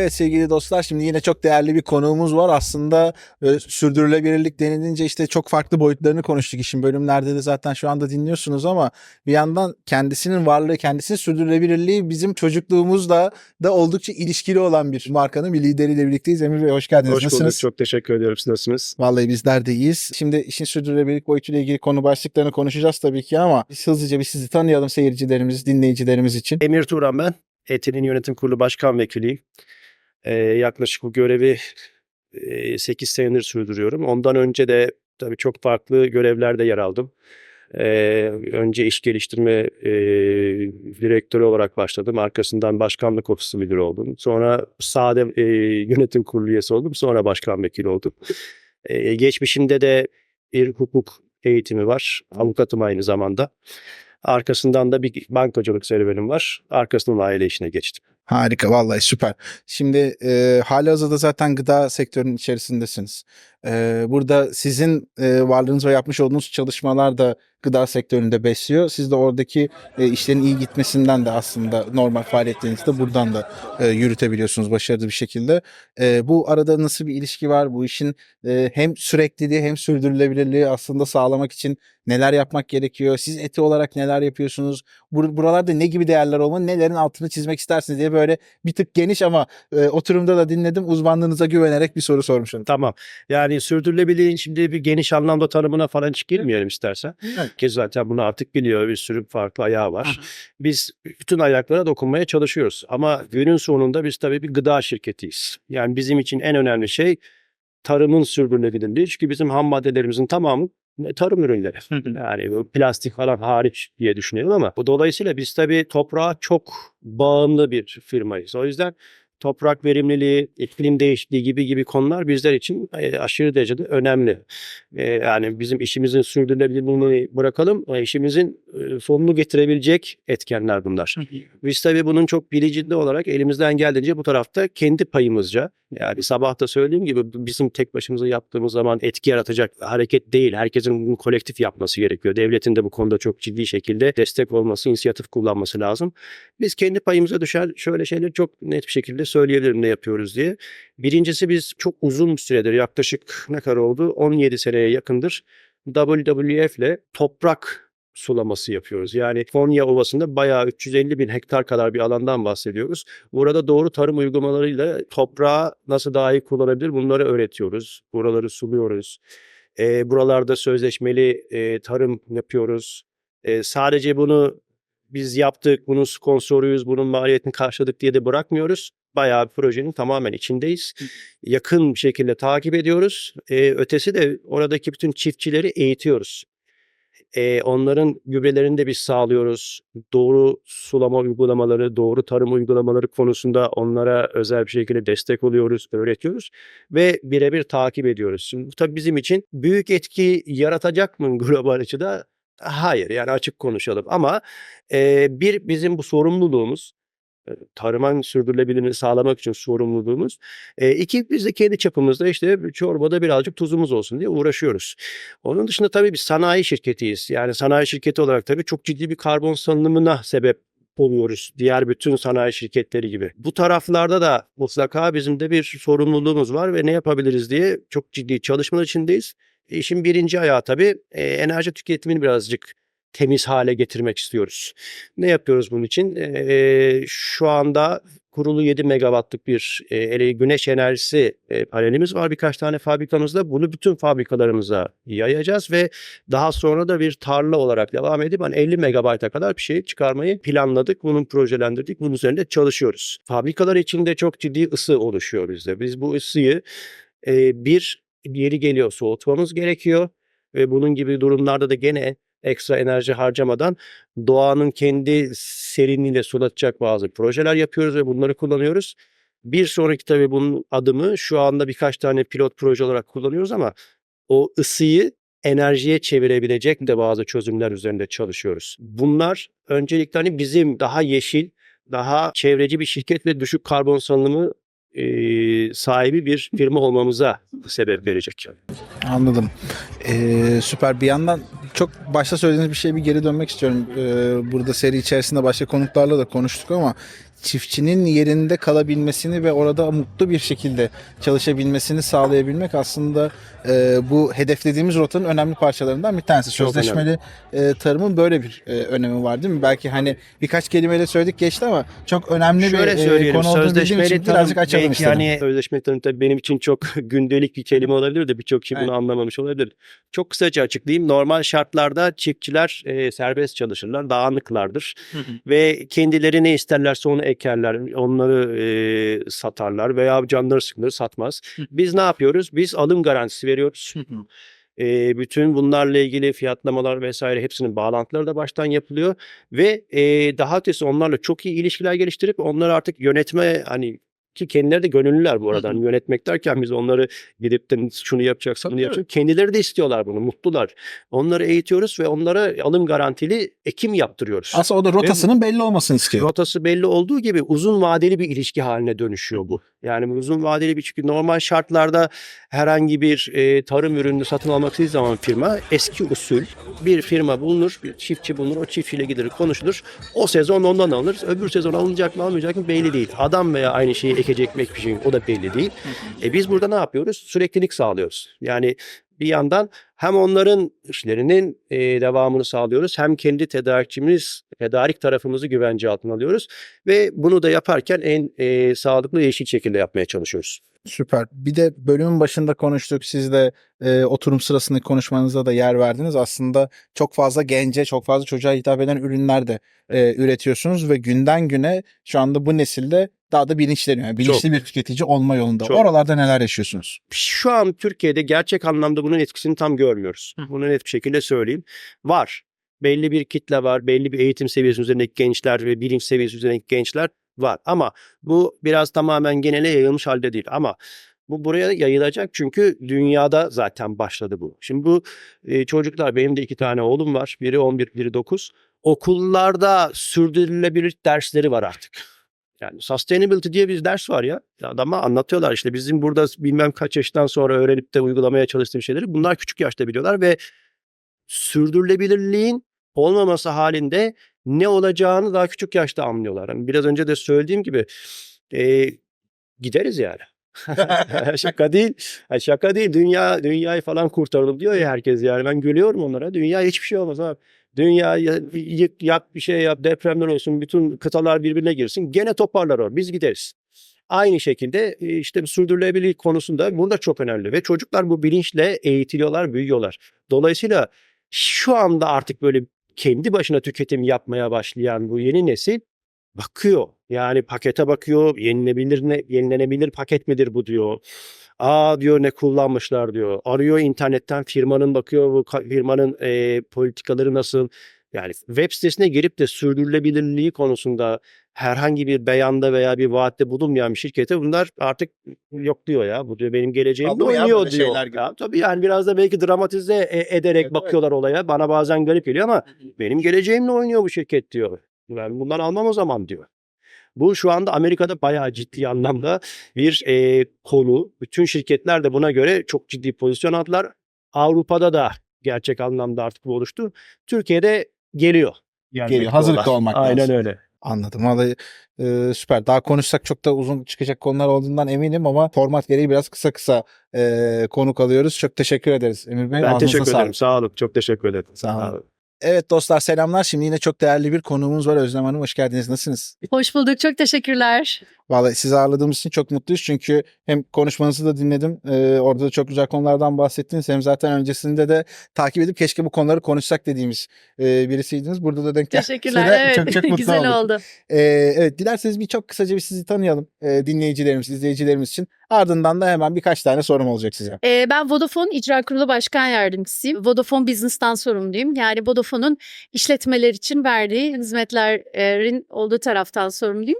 Evet sevgili dostlar şimdi yine çok değerli bir konuğumuz var. Aslında e, sürdürülebilirlik denilince işte çok farklı boyutlarını konuştuk işin bölümlerde de zaten şu anda dinliyorsunuz ama bir yandan kendisinin varlığı, kendisinin sürdürülebilirliği bizim çocukluğumuzla da oldukça ilişkili olan bir markanın bir lideriyle birlikteyiz. Emir Bey hoş geldiniz. Hoş bulduk. Nasılsınız? Çok teşekkür ediyorum. Siz nasılsınız? Vallahi bizler de iyiyiz. Şimdi işin sürdürülebilirlik boyutuyla ilgili konu başlıklarını konuşacağız tabii ki ama biz hızlıca bir sizi tanıyalım seyircilerimiz, dinleyicilerimiz için. Emir Turan ben. ETİ'nin yönetim kurulu başkan vekiliyim. Ee, yaklaşık bu görevi e, 8 senedir sürdürüyorum. Ondan önce de tabii çok farklı görevlerde yer aldım. Ee, önce iş geliştirme e, direktörü olarak başladım. Arkasından başkanlık ofisi müdürü oldum. Sonra sade e, yönetim kurulu üyesi oldum. Sonra başkan vekili oldum. Ee, geçmişimde de bir hukuk eğitimi var. Avukatım aynı zamanda. Arkasından da bir bankacılık serüvenim var. Arkasından aile işine geçtim. Harika vallahi süper. Şimdi e, halihazırda zaten gıda sektörünün içerisindesiniz. E, burada sizin e, varlığınız ve yapmış olduğunuz çalışmalar da gıda sektöründe besliyor. Siz de oradaki e, işlerin iyi gitmesinden de aslında normal faaliyetlerinizi de buradan da e, yürütebiliyorsunuz başarılı bir şekilde. E, bu arada nasıl bir ilişki var? Bu işin e, hem sürekliliği hem sürdürülebilirliği aslında sağlamak için neler yapmak gerekiyor? Siz eti olarak neler yapıyorsunuz? Bur- buralarda ne gibi değerler olmalı? Nelerin altını çizmek istersiniz diye böyle bir tık geniş ama e, oturumda da dinledim. Uzmanlığınıza güvenerek bir soru sormuşum. Tamam. Yani sürdürülebilirliğin şimdi bir geniş anlamda tanımına falan hiç girmeyelim istersen. Evet. Ki zaten bunu artık biliyor. Bir sürü farklı ayağı var. Biz bütün ayaklara dokunmaya çalışıyoruz. Ama günün sonunda biz tabii bir gıda şirketiyiz. Yani bizim için en önemli şey tarımın sürdürülebilirliği. Çünkü bizim ham maddelerimizin tamamı tarım ürünleri. Yani plastik falan hariç diye düşünelim ama bu dolayısıyla biz tabii toprağa çok bağımlı bir firmayız. O yüzden toprak verimliliği, iklim değişikliği gibi gibi konular bizler için e, aşırı derecede önemli. E, yani bizim işimizin sürdürülebilirliğini bırakalım, e, işimizin sonunu getirebilecek etkenler bunlar. Biz tabii bunun çok bilincinde olarak elimizden geldiğince bu tarafta kendi payımızca yani sabah da söylediğim gibi bizim tek başımıza yaptığımız zaman etki yaratacak hareket değil. Herkesin bunu kolektif yapması gerekiyor. Devletin de bu konuda çok ciddi şekilde destek olması, inisiyatif kullanması lazım. Biz kendi payımıza düşen şöyle şeyleri çok net bir şekilde söyleyebilirim ne yapıyoruz diye. Birincisi biz çok uzun süredir yaklaşık ne kadar oldu? 17 seneye yakındır WWF ile toprak sulaması yapıyoruz. Yani Konya Ovası'nda bayağı 350 bin hektar kadar bir alandan bahsediyoruz. Burada doğru tarım uygulamalarıyla toprağı nasıl daha iyi kullanabilir bunları öğretiyoruz. Buraları suluyoruz. Ee, buralarda sözleşmeli e, tarım yapıyoruz. Ee, sadece bunu biz yaptık, bunun sponsoruyuz, bunun maliyetini karşıladık diye de bırakmıyoruz. Bayağı bir projenin tamamen içindeyiz. Yakın bir şekilde takip ediyoruz. Ee, ötesi de oradaki bütün çiftçileri eğitiyoruz. Ee, onların gübrelerini de biz sağlıyoruz. Doğru sulama uygulamaları, doğru tarım uygulamaları konusunda onlara özel bir şekilde destek oluyoruz, öğretiyoruz ve birebir takip ediyoruz. Şimdi bu tabii bizim için büyük etki yaratacak mı global açıda? Hayır yani açık konuşalım ama e, bir bizim bu sorumluluğumuz tarımın sürdürülebilirliğini sağlamak için sorumluluğumuz. E, iki biz de kendi çapımızda işte çorbada birazcık tuzumuz olsun diye uğraşıyoruz. Onun dışında tabii bir sanayi şirketiyiz. Yani sanayi şirketi olarak tabii çok ciddi bir karbon salınımına sebep oluyoruz. Diğer bütün sanayi şirketleri gibi. Bu taraflarda da mutlaka bizim de bir sorumluluğumuz var ve ne yapabiliriz diye çok ciddi çalışmalar içindeyiz. E, İşin birinci ayağı tabii e, enerji tüketimini birazcık temiz hale getirmek istiyoruz. Ne yapıyoruz bunun için? E, şu anda kurulu 7 megawattlık bir e, güneş enerjisi e, panelimiz var birkaç tane fabrikamızda. Bunu bütün fabrikalarımıza yayacağız ve daha sonra da bir tarla olarak devam edip hani 50 megabayta kadar bir şey çıkarmayı planladık. Bunu projelendirdik. Bunun üzerinde çalışıyoruz. Fabrikalar içinde çok ciddi ısı oluşuyor bizde. Biz bu ısıyı e, bir yeri geliyor soğutmamız gerekiyor ve bunun gibi durumlarda da gene ekstra enerji harcamadan doğanın kendi serinliğiyle sulatacak bazı projeler yapıyoruz ve bunları kullanıyoruz. Bir sonraki tabii bunun adımı şu anda birkaç tane pilot proje olarak kullanıyoruz ama o ısıyı enerjiye çevirebilecek de bazı çözümler üzerinde çalışıyoruz. Bunlar öncelikle hani bizim daha yeşil, daha çevreci bir şirket ve düşük karbon salınımı e, sahibi bir firma olmamıza sebep verecek. Anladım. Ee, süper. Bir yandan çok başta söylediğiniz bir şeye bir geri dönmek istiyorum. Ee, burada seri içerisinde başka konuklarla da konuştuk ama çiftçinin yerinde kalabilmesini ve orada mutlu bir şekilde çalışabilmesini sağlayabilmek aslında e, bu hedeflediğimiz rotanın önemli parçalarından bir tanesi. Çok Sözleşmeli e, tarımın böyle bir e, önemi var değil mi? Belki hani birkaç kelimeyle söyledik geçti ama çok önemli Şöyle bir e, konu olduğunu bildiğim Sözleşmeli için tarım birazcık açalım belki istedim. hani sözleşmeli tarım tabii benim için çok gündelik bir kelime olabilir de birçok kişi bunu Evet. anlamamış olabilir. Çok kısaca açıklayayım. Normal şartlarda çiftçiler e, serbest çalışırlar, dağınıklardır ve kendileri ne isterlerse onu ekerler, onları e, satarlar veya canları sıkılır satmaz. Biz ne yapıyoruz? Biz alım garantisi veriyoruz. E, bütün bunlarla ilgili fiyatlamalar vesaire hepsinin bağlantıları da baştan yapılıyor ve e, daha ötesi onlarla çok iyi ilişkiler geliştirip onları artık yönetme hani ki kendileri de gönüllüler bu arada. Hı hı. Hani yönetmek derken biz onları gidip de şunu yapacaksın, bunu yapacaksın. Kendileri de istiyorlar bunu, mutlular. Onları eğitiyoruz ve onlara alım garantili ekim yaptırıyoruz. Aslında o da rotasının belli olmasını istiyor. Rotası belli olduğu gibi uzun vadeli bir ilişki haline dönüşüyor bu. Yani uzun vadeli bir çünkü normal şartlarda herhangi bir e, tarım ürünü satın almak istediği zaman firma eski usul bir firma bulunur, bir çiftçi bulunur, o çiftçiyle gider konuşulur. O sezon ondan alınır, öbür sezon alınacak mı almayacak mı belli değil. Adam veya aynı şeyi ekecek mi ekmeyecek o da belli değil. E biz burada ne yapıyoruz? Süreklilik sağlıyoruz. Yani bir yandan hem onların işlerinin e, devamını sağlıyoruz hem kendi tedarikçimiz, tedarik tarafımızı güvence altına alıyoruz ve bunu da yaparken en e, sağlıklı ve eşit şekilde yapmaya çalışıyoruz. Süper. Bir de bölümün başında konuştuk. Siz de e, oturum sırasındaki konuşmanıza da yer verdiniz. Aslında çok fazla gence, çok fazla çocuğa hitap eden ürünler de e, üretiyorsunuz ve günden güne şu anda bu nesilde daha da bilinçleniyor. Yani bilinçli bir tüketici olma yolunda. Çok. Oralarda neler yaşıyorsunuz? Şu an Türkiye'de gerçek anlamda bunun etkisini tam görmüyoruz. Hı. Bunu net bir şekilde söyleyeyim. Var. Belli bir kitle var. Belli bir eğitim seviyesi üzerindeki gençler ve bilinç seviyesi üzerindeki gençler var. Ama bu biraz tamamen genele yayılmış halde değil. Ama bu buraya yayılacak çünkü dünyada zaten başladı bu. Şimdi bu e, çocuklar benim de iki tane oğlum var. Biri 11, biri 9. Okullarda sürdürülebilirlik dersleri var artık. Yani sustainability diye bir ders var ya. Adama anlatıyorlar işte bizim burada bilmem kaç yaştan sonra öğrenip de uygulamaya çalıştığım şeyleri bunlar küçük yaşta biliyorlar ve sürdürülebilirliğin olmaması halinde ne olacağını daha küçük yaşta anlıyorlar. Hani biraz önce de söylediğim gibi e, gideriz yani. şaka değil. Ha, şaka değil. Dünya dünyayı falan kurtaralım diyor ya herkes yani. Ben gülüyorum onlara. Dünya hiçbir şey olmaz abi. Dünya yık, yak bir şey yap, depremler olsun, bütün kıtalar birbirine girsin. Gene toparlar o. Biz gideriz. Aynı şekilde işte sürdürülebilirlik konusunda burada çok önemli ve çocuklar bu bilinçle eğitiliyorlar, büyüyorlar. Dolayısıyla şu anda artık böyle kendi başına tüketim yapmaya başlayan bu yeni nesil bakıyor. Yani pakete bakıyor. Yenilebilir ne, yenilenebilir paket midir bu diyor. Aa diyor ne kullanmışlar diyor. Arıyor internetten firmanın bakıyor bu firmanın e, politikaları nasıl. Yani web sitesine girip de sürdürülebilirliği konusunda herhangi bir beyanda veya bir vaatte bulunmayan bir şirkete bunlar artık yok diyor ya. Bu diyor benim mı ya oynuyor böyle diyor. gibi? Ya, tabii yani biraz da belki dramatize e- ederek Evet, bakıyorlar olaya. Bana bazen garip geliyor ama benim geleceğimle oynuyor bu şirket diyor. Ben bundan almam o zaman diyor. Bu şu anda Amerika'da bayağı ciddi anlamda bir e, konu. Bütün şirketler de buna göre çok ciddi pozisyon aldılar. Avrupa'da da gerçek anlamda artık bu oluştu. Türkiye'de geliyor. Geliyor. Hazırlıklı olmak Aynen lazım. öyle. Anladım. Vallahi e, süper. Daha konuşsak çok da uzun çıkacak konular olduğundan eminim ama format gereği biraz kısa kısa e, konuk alıyoruz. Çok teşekkür ederiz Emir Bey. Ben Ağzınıza teşekkür sağlık. ederim. Sağ olun. Çok teşekkür ederim. Sağ olun. Evet dostlar selamlar. Şimdi yine çok değerli bir konuğumuz var. Özlem Hanım hoş geldiniz. Nasılsınız? Hoş bulduk. Çok teşekkürler. Vallahi sizi ağırladığımız için çok mutluyuz. Çünkü hem konuşmanızı da dinledim. e, orada da çok güzel konulardan bahsettiniz. Hem zaten öncesinde de takip edip keşke bu konuları konuşsak dediğimiz e, birisiydiniz. Burada da denk Teşekkürler. gelmesiyle Evet. Çok çok mutlu Güzel olduk. oldu. Ee, evet dilerseniz bir çok kısaca bir sizi tanıyalım ee, dinleyicilerimiz, izleyicilerimiz için. Ardından da hemen birkaç tane sorum olacak size. Ee, ben Vodafone İcra Kurulu Başkan Yardımcısıyım. Vodafone Business'tan sorumluyum. Yani Vodafone'un işletmeler için verdiği hizmetlerin olduğu taraftan sorumluyum.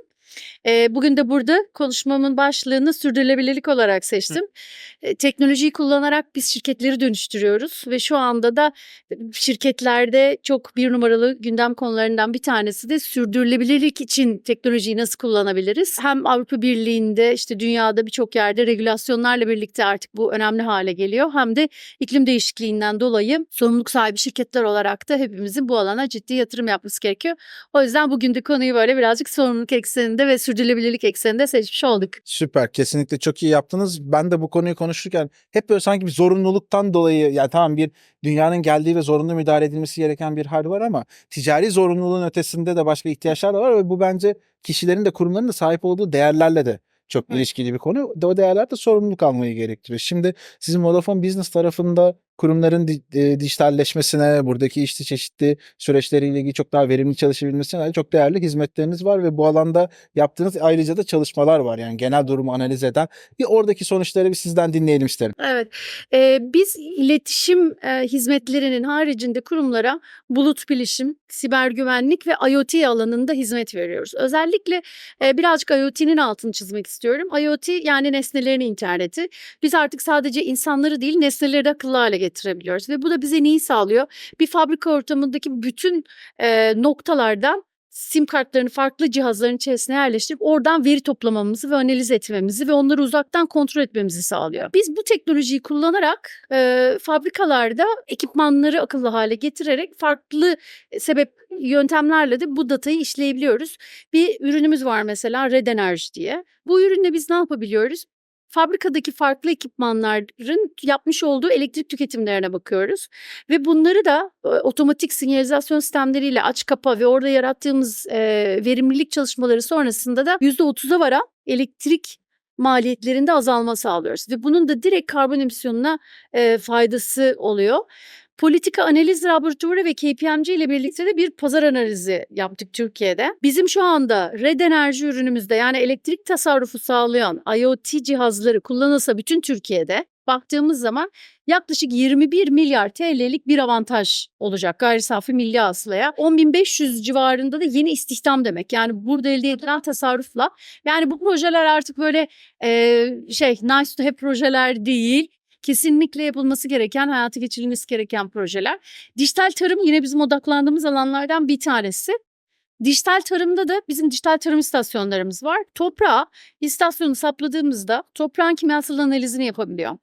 E, bugün de burada konuşmamın başlığını sürdürülebilirlik olarak seçtim. E, teknolojiyi kullanarak biz şirketleri dönüştürüyoruz ve şu anda da şirketlerde çok bir numaralı gündem konularından bir tanesi de sürdürülebilirlik için teknolojiyi nasıl kullanabiliriz? Hem Avrupa Birliği'nde işte dünyada birçok yerde regülasyonlarla birlikte artık bu önemli hale geliyor. Hem de iklim değişikliğinden dolayı sorumluluk sahibi şirketler olarak da hepimizin bu alana ciddi yatırım yapması gerekiyor. O yüzden bugün de konuyu böyle birazcık sorumluluk ekseninde ve sürdürülebilirlik ekseninde seçmiş olduk. Süper. Kesinlikle çok iyi yaptınız. Ben de bu konuyu konuşurken hep böyle sanki bir zorunluluktan dolayı yani tamam bir dünyanın geldiği ve zorunlu müdahale edilmesi gereken bir hal var ama ticari zorunluluğun ötesinde de başka ihtiyaçlar da var ve bu bence kişilerin de kurumların da sahip olduğu değerlerle de çok ilişkili bir konu. O değerler de sorumluluk almayı gerektiriyor. Şimdi sizin Vodafone Business tarafında kurumların e, dijitalleşmesine, buradaki işte çeşitli süreçleriyle ilgili çok daha verimli çalışabilmesine çok değerli hizmetleriniz var ve bu alanda yaptığınız ayrıca da çalışmalar var. Yani genel durumu analiz eden. Bir oradaki sonuçları bir sizden dinleyelim isterim. Evet, Ee, biz iletişim e, hizmetlerinin haricinde kurumlara bulut bilişim, siber güvenlik ve IoT alanında hizmet veriyoruz. Özellikle e, birazcık IoT'nin altını çizmek istiyorum. IoT yani nesnelerin interneti. Biz artık sadece insanları değil nesneleri de akıllı hale getirebiliyoruz ve bu da bize neyi sağlıyor? Bir fabrika ortamındaki bütün e, noktalardan sim kartlarını farklı cihazların içerisine yerleştirip oradan veri toplamamızı ve analiz etmemizi ve onları uzaktan kontrol etmemizi sağlıyor. Biz bu teknolojiyi kullanarak e, fabrikalarda ekipmanları akıllı hale getirerek farklı sebep yöntemlerle de bu datayı işleyebiliyoruz. Bir ürünümüz var mesela Red Energy diye. Bu ürünle biz ne yapabiliyoruz? Fabrikadaki farklı ekipmanların yapmış olduğu elektrik tüketimlerine bakıyoruz. Ve bunları da e, otomatik sinyalizasyon sistemleriyle aç kapa ve orada yarattığımız e, verimlilik çalışmaları sonrasında da %30'a varan elektrik maliyetlerinde azalma sağlıyoruz. Ve bunun da direkt karbon emisyonuna e, faydası oluyor. Politika Analiz Laboratuvarı ve KPMG ile birlikte de bir pazar analizi yaptık Türkiye'de. Bizim şu anda Red Enerji ürünümüzde yani elektrik tasarrufu sağlayan IoT cihazları kullanılsa bütün Türkiye'de baktığımız zaman yaklaşık 21 milyar TL'lik bir avantaj olacak gayri safi milli hasılaya. 10.500 civarında da yeni istihdam demek. Yani burada elde edilen tasarrufla. Yani bu projeler artık böyle e, şey nice to have projeler değil. Kesinlikle yapılması gereken, hayata geçirilmesi gereken projeler. Dijital tarım yine bizim odaklandığımız alanlardan bir tanesi. Dijital tarımda da bizim dijital tarım istasyonlarımız var. Toprağa istasyonu sapladığımızda toprağın kimyasal analizini yapabiliyor.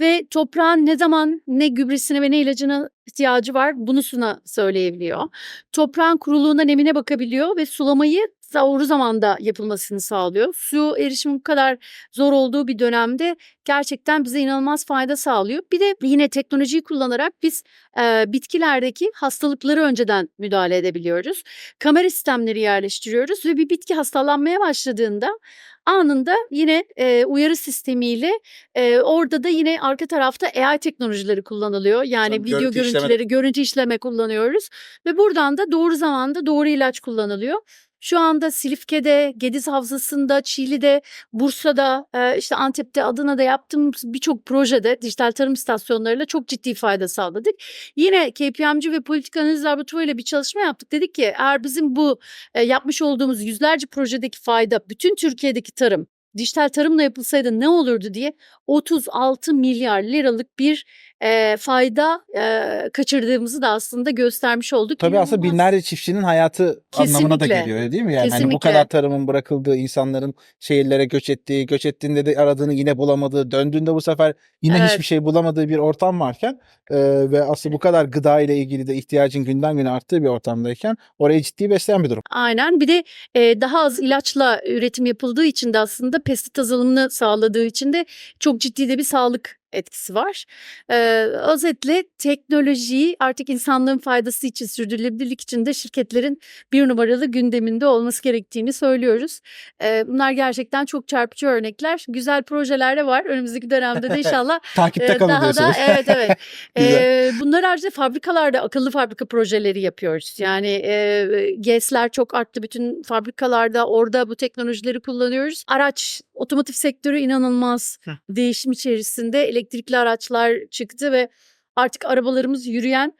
Ve toprağın ne zaman ne gübresine ve ne ilacına ihtiyacı var bunu suna söyleyebiliyor. Toprağın kuruluğuna nemine bakabiliyor ve sulamayı doğru zamanda yapılmasını sağlıyor. Su erişimi bu kadar zor olduğu bir dönemde gerçekten bize inanılmaz fayda sağlıyor. Bir de yine teknolojiyi kullanarak biz e, bitkilerdeki hastalıkları önceden müdahale edebiliyoruz. Kamera sistemleri yerleştiriyoruz ve bir bitki hastalanmaya başladığında anında yine e, uyarı sistemiyle e, orada da yine arka tarafta AI teknolojileri kullanılıyor. Yani Tabii, video görüntü işleme. görüntüleri, görüntü işleme kullanıyoruz ve buradan da doğru zamanda doğru ilaç kullanılıyor. Şu anda Silifke'de, Gediz Havzası'nda, Çiğli'de, Bursa'da, e, işte Antep'te, Adana'da yaptığımız birçok projede dijital tarım istasyonlarıyla çok ciddi fayda sağladık. Yine KPMG ve Politika Analiz Laboratuvarı ile bir çalışma yaptık. Dedik ki eğer bizim bu e, yapmış olduğumuz yüzlerce projedeki fayda bütün Türkiye'deki tarım dijital tarımla yapılsaydı ne olurdu diye 36 milyar liralık bir e, fayda e, kaçırdığımızı da aslında göstermiş olduk. Tabii aslında İnanılmaz. binlerce çiftçinin hayatı anlamına da Kesinlikle. geliyor öyle değil mi? Yani hani bu Kesinlikle. kadar tarımın bırakıldığı, insanların şehirlere göç ettiği, göç ettiğinde de aradığını yine bulamadığı, döndüğünde bu sefer yine Evet. hiçbir şey bulamadığı bir ortam varken e, ve aslında bu kadar gıda ile ilgili de ihtiyacın günden güne arttığı bir ortamdayken orayı ciddi besleyen bir durum. Aynen bir de e, daha az ilaçla üretim yapıldığı için de aslında pestit azalımını sağladığı için de çok ciddi de bir sağlık etkisi var. Ee, özetle teknolojiyi artık insanlığın faydası için, sürdürülebilirlik için de şirketlerin bir numaralı gündeminde olması gerektiğini söylüyoruz. Ee, bunlar gerçekten çok çarpıcı örnekler. Güzel projeler de var. Önümüzdeki dönemde de inşallah Takipte ee, kalın daha da evet evet. Ee, bunlar haricinde fabrikalarda akıllı fabrika projeleri yapıyoruz. Yani e, GES'ler çok arttı bütün fabrikalarda. Orada bu teknolojileri kullanıyoruz. Araç, otomotiv sektörü inanılmaz değişim içerisinde. Elektrikli araçlar çıktı ve artık arabalarımız yürüyen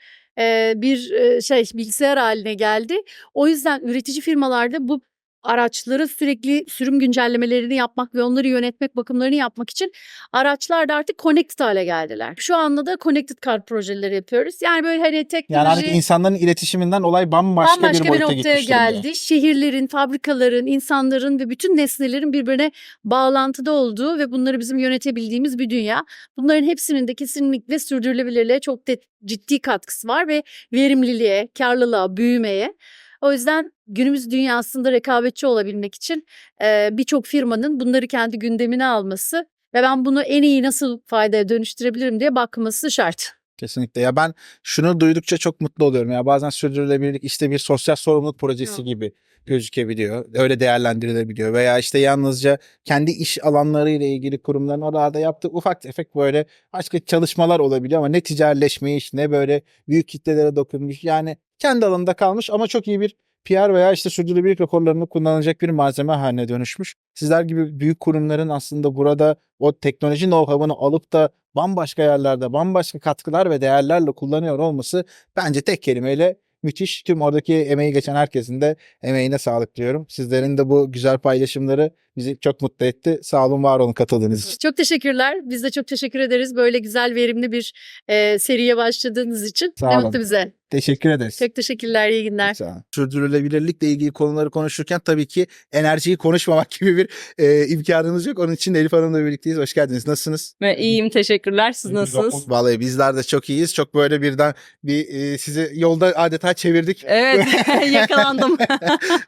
bir şey bilgisayar haline geldi. O yüzden üretici firmalarda bu araçları sürekli sürüm güncellemelerini yapmak ve onları yönetmek, bakımlarını yapmak için araçlar da artık connected hale geldiler. Şu anda da connected car projeleri yapıyoruz. Yani böyle hani teknoloji Yani artık insanların iletişiminden olay bambaşka, bambaşka bir bir, boyuta noktaya gitmiş durumda. geldi. Şehirlerin, fabrikaların, insanların ve bütün nesnelerin birbirine bağlantıda olduğu ve bunları bizim yönetebildiğimiz bir dünya. Bunların hepsinin de kesinlikle sürdürülebilirliğe çok ciddi katkısı var ve verimliliğe, karlılığa, büyümeye. O yüzden günümüz dünyasında rekabetçi olabilmek için e, birçok firmanın bunları kendi gündemine alması ve ben bunu en iyi nasıl faydaya dönüştürebilirim diye bakması şart. Kesinlikle. Ya ben şunu duydukça çok mutlu oluyorum. Ya bazen sürdürülebilirlik işte bir sosyal sorumluluk projesi Yok. gibi gözükebiliyor. Öyle değerlendirilebiliyor. Veya işte yalnızca kendi iş alanları ile ilgili kurumların orada yaptığı ufak tefek böyle başka çalışmalar olabiliyor ama ne ticaretleşmiş ne böyle büyük kitlelere dokunmuş. Yani kendi alanında kalmış ama çok iyi bir PR veya işte sürdürülebilirlik raporlarını kullanılacak bir malzeme haline dönüşmüş. Sizler gibi büyük kurumların aslında burada o teknoloji know-how'ını alıp da bambaşka yerlerde bambaşka katkılar ve değerlerle kullanıyor olması bence tek kelimeyle müthiş. Tüm oradaki emeği geçen herkesin de emeğine sağlık diyorum. Sizlerin de bu güzel paylaşımları bizi çok mutlu etti. Sağ olun, var olun katıldığınız için. Çok teşekkürler. Biz de çok teşekkür ederiz. Böyle güzel, verimli bir e, seriye başladığınız için. Sağ ne olun. mutlu bize. Teşekkür ederiz. Çok teşekkürler. İyi günler. Sağ olun. Sürdürülebilirlikle ilgili konuları konuşurken tabii ki enerjiyi konuşmamak gibi bir e, imkanımız yok. Onun için Elif Hanım'la birlikteyiz. Hoş geldiniz. Nasılsınız? Ve iyiyim teşekkürler. Siz nasılsınız? Vallahi bizler de çok iyiyiz. Çok böyle birden bir e, sizi yolda adeta çevirdik. Evet yakalandım.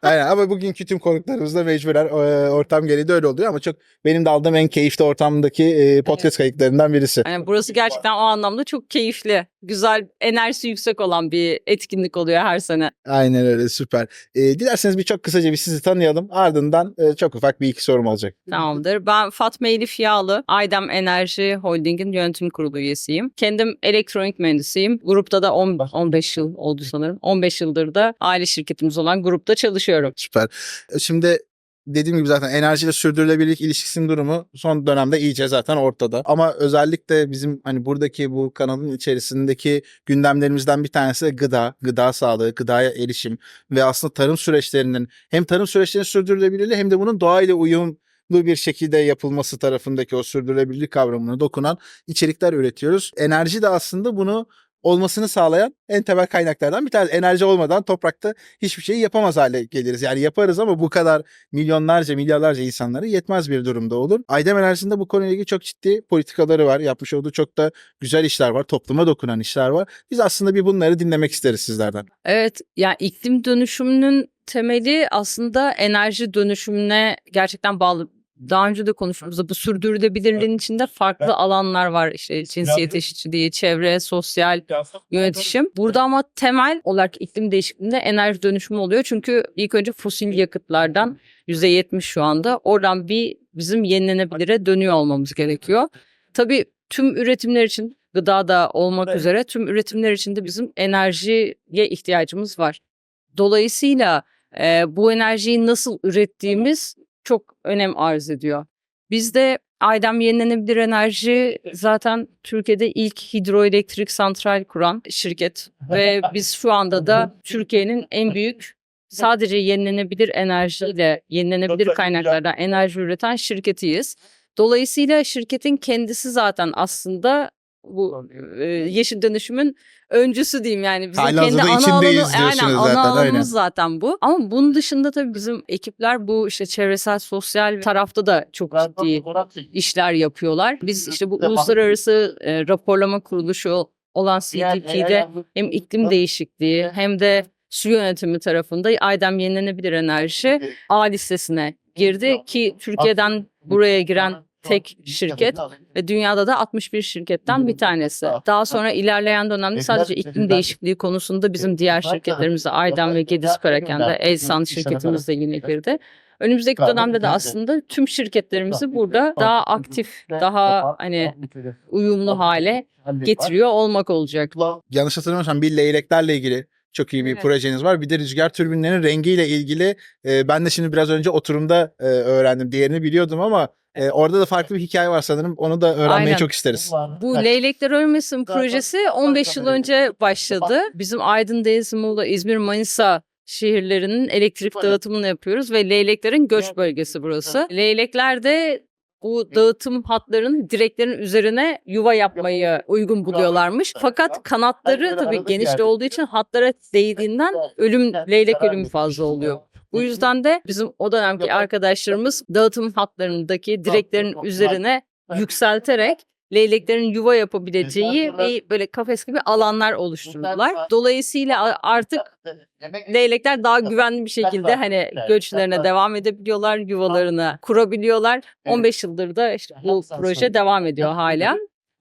Aynen ama bugünkü tüm konuklarımızla mecburen e, ortam gereği de öyle oluyor ama çok benim de aldığım en keyifli ortamdaki e, podcast kayıtlarından birisi. Yani burası gerçekten o anlamda çok keyifli. Güzel, enerjisi yüksek olan bir etkinlik oluyor her sene. Aynen öyle süper. E, dilerseniz bir çok kısaca bir sizi tanıyalım. Ardından e, çok ufak bir iki sorum olacak. Tamamdır. Ben Fatma Elif Yağlı. Aydem Enerji Holding'in yönetim kurulu üyesiyim. Kendim elektronik mühendisiyim. Grupta da 10, 15 yıl oldu sanırım. 15 yıldır da aile şirketimiz olan grupta çalışıyorum. Süper. E, Şimdi dediğim gibi zaten enerjiyle sürdürülebilirlik ilişkisinin durumu son dönemde iyice zaten ortada. Ama özellikle bizim hani buradaki bu kanalın içerisindeki gündemlerimizden bir tanesi de gıda, gıda sağlığı, gıdaya erişim ve aslında tarım süreçlerinin hem tarım süreçlerinin sürdürülebilirliği hem de bunun doğayla uyumlu bir şekilde yapılması tarafındaki o sürdürülebilirlik kavramına dokunan içerikler üretiyoruz. Enerji de aslında bunu olmasını sağlayan en temel kaynaklardan bir tanesi. Enerji olmadan toprakta hiçbir şeyi yapamaz hale geliriz. Yani yaparız ama bu kadar milyonlarca, milyarlarca insanlara yetmez bir durumda olur. Aydem Enerji'nde bu konuyla ilgili çok ciddi politikaları var. Yapmış olduğu çok da güzel işler var. Topluma dokunan işler var. Biz aslında bir bunları dinlemek isteriz sizlerden. Evet yani iklim dönüşümünün temeli aslında enerji dönüşümüne gerçekten bağlı. Daha önce de konuştuğumuzda bu sürdürülebilirliğin içinde farklı alanlar var. İşte cinsiyet eşitliği, çevre, sosyal yönetişim. Burada ama temel olarak iklim değişikliğinde enerji dönüşümü oluyor. Çünkü ilk önce fosil yakıtlardan %70 şu anda. Oradan bir bizim yenilenebilire dönüyor olmamız gerekiyor. Tabii tüm üretimler için gıda da olmak üzere tüm üretimler için de bizim enerjiye ihtiyacımız var. Dolayısıyla e, bu enerjiyi nasıl ürettiğimiz çok önem arz ediyor. Bizde Aydem Yenilenebilir Enerji zaten Türkiye'de ilk hidroelektrik santral kuran şirket ve biz şu anda da Türkiye'nin en büyük sadece yenilenebilir enerjiyle, yenilenebilir kaynaklardan enerji üreten şirketiyiz. Dolayısıyla şirketin kendisi zaten aslında bu e, yeşil dönüşümün öncüsü diyeyim yani. Bizim kendi Halihazırda ana içindeyiz alanı aynen diyorsunuz ana alanımız aynen. zaten bu. Ama bunun dışında tabii bizim ekipler bu işte çevresel sosyal tarafta da çok ciddi işler yapıyorlar. Biz işte bu uluslararası e, raporlama kuruluşu olan CDP'de hem iklim değişikliği hem de su yönetimi tarafında Aydem Yenilenebilir Enerji A listesine girdi ki Türkiye'den buraya giren tek şirket ve dünyada da 61 şirketten bir tanesi. Daha sonra ilerleyen dönemde sadece iklim değişikliği konusunda bizim diğer şirketlerimiz de Aydem ve Gedis Perakende, Elsan şirketimiz de yine girdi. Önümüzdeki dönemde de aslında tüm şirketlerimizi burada daha aktif, daha hani uyumlu hale getiriyor olmak olacak. Yanlış hatırlamıyorsam bir leyleklerle ilgili çok iyi bir Evet. projeniz var. Bir de rüzgar türbinlerinin rengiyle ilgili e, ben de şimdi biraz önce oturumda e, öğrendim. Diğerini biliyordum ama e, orada da farklı bir hikaye var sanırım. Onu da öğrenmeyi Aynen. çok isteriz. Bu Leylekler Ölmesin projesi 15 yıl önce başladı. Bizim Aydın, Denizli, Muğla, İzmir, Manisa şehirlerinin elektrik dağıtımını yapıyoruz ve leyleklerin göç bölgesi burası. Leylekler de bu dağıtım hatlarının direklerin üzerine yuva yapmayı uygun buluyorlarmış. Fakat kanatları tabii genişte olduğu için hatlara değdiğinden ölüm, leylek ölümü fazla oluyor. Bu yüzden de bizim o dönemki arkadaşlarımız dağıtım hatlarındaki direklerin üzerine yükselterek leyleklerin yuva yapabileceği ve böyle kafes gibi alanlar oluşturdular. Dolayısıyla artık leylekler daha güvenli bir şekilde hani göçlerine devam edebiliyorlar, yuvalarını kurabiliyorlar. 15 yıldır da işte bu proje devam ediyor hala.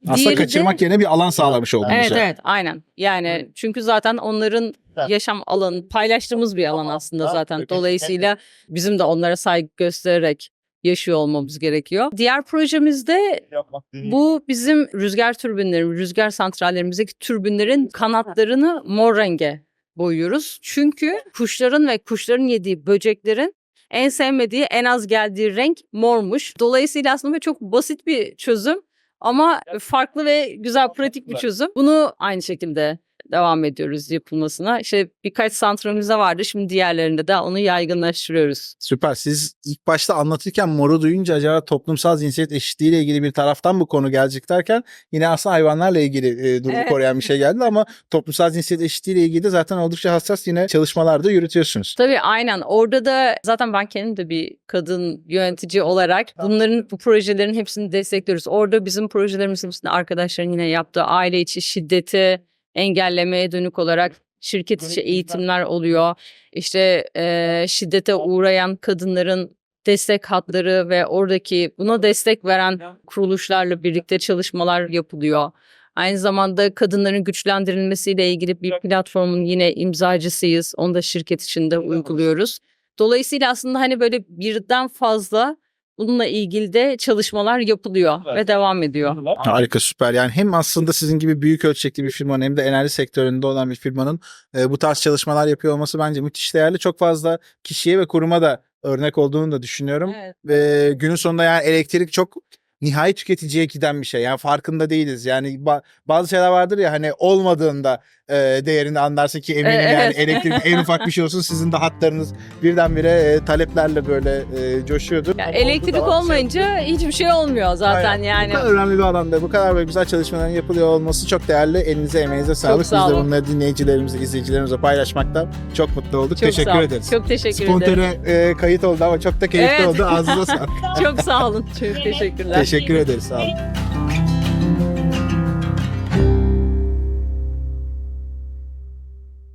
Aslında Diğeri de- kaçırmak yerine bir alan sağlamış oldunuz. Evet evet aynen. Yani çünkü zaten onların yaşam alanı paylaştığımız bir alan aslında zaten. Dolayısıyla bizim de onlara saygı göstererek yaşıyor olmamız gerekiyor. Diğer projemizde bu bizim rüzgar türbinlerim, rüzgar santrallerimizdeki türbinlerin kanatlarını mor renge boyuyoruz. Çünkü kuşların ve kuşların yediği böceklerin en sevmediği, en az geldiği renk mormuş. Dolayısıyla aslında çok basit bir çözüm ama farklı ve güzel pratik bir çözüm. Bunu aynı şekilde devam ediyoruz yapılmasına. İşte birkaç santralimize vardı. Şimdi diğerlerinde de onu yaygınlaştırıyoruz. Süper. Siz ilk başta anlatırken moru duyunca acaba toplumsal cinsiyet eşitliğiyle ilgili bir taraftan bu konu gelecek derken yine aslında hayvanlarla ilgili e, durumu Evet. koruyan bir şey geldi ama toplumsal cinsiyet eşitliğiyle ilgili de zaten oldukça hassas yine çalışmalar da yürütüyorsunuz. Tabii aynen. Orada da zaten ben kendim de bir kadın yönetici olarak bunların bu projelerin hepsini destekliyoruz. Orada bizim projelerimizin arkadaşların yine yaptığı aile içi şiddeti engellemeye dönük olarak şirket içi eğitimler oluyor. İşte eee, şiddete uğrayan kadınların destek hatları ve oradaki buna destek veren kuruluşlarla birlikte çalışmalar yapılıyor. Aynı zamanda kadınların güçlendirilmesiyle ilgili bir platformun yine imzacısıyız. Onu da şirket içinde uyguluyoruz. Dolayısıyla aslında hani böyle birden fazla bununla ilgili de çalışmalar yapılıyor ve devam ediyor. Harika süper. Yani hem aslında sizin gibi büyük ölçekli bir firmanın hem de enerji sektöründe olan bir firmanın e, bu tarz çalışmalar yapıyor olması bence müthiş değerli. Çok fazla kişiye ve kuruma da örnek olduğunu da düşünüyorum. Evet. Ve günün sonunda yani elektrik çok nihai tüketiciye giden bir şey. Yani farkında değiliz. Yani ba- bazı şeyler vardır ya hani olmadığında e, değerini anlarsın ki eminim E, yani evet. elektrik en ufak bir şey olsun sizin de hatlarınız birdenbire e, taleplerle böyle e, coşuyordur. Ya elektrik olmayınca hiçbir şey olmuyor zaten Aynen. yani. Bu kadar önemli bir alanda bu kadar böyle güzel çalışmaların yapılıyor olması çok değerli. Elinize emeğinize sağlık. sağ Biz de bunları dinleyicilerimize, izleyicilerimize paylaşmaktan çok mutlu olduk. Çok teşekkür ederiz. Çok teşekkür ederim. Spontane e, kayıt oldu ama çok da keyifli Evet. oldu. Ağzınıza sağlık. Çok sağ olun. Çok teşekkürler. teşekkür ederiz. Sağ olun.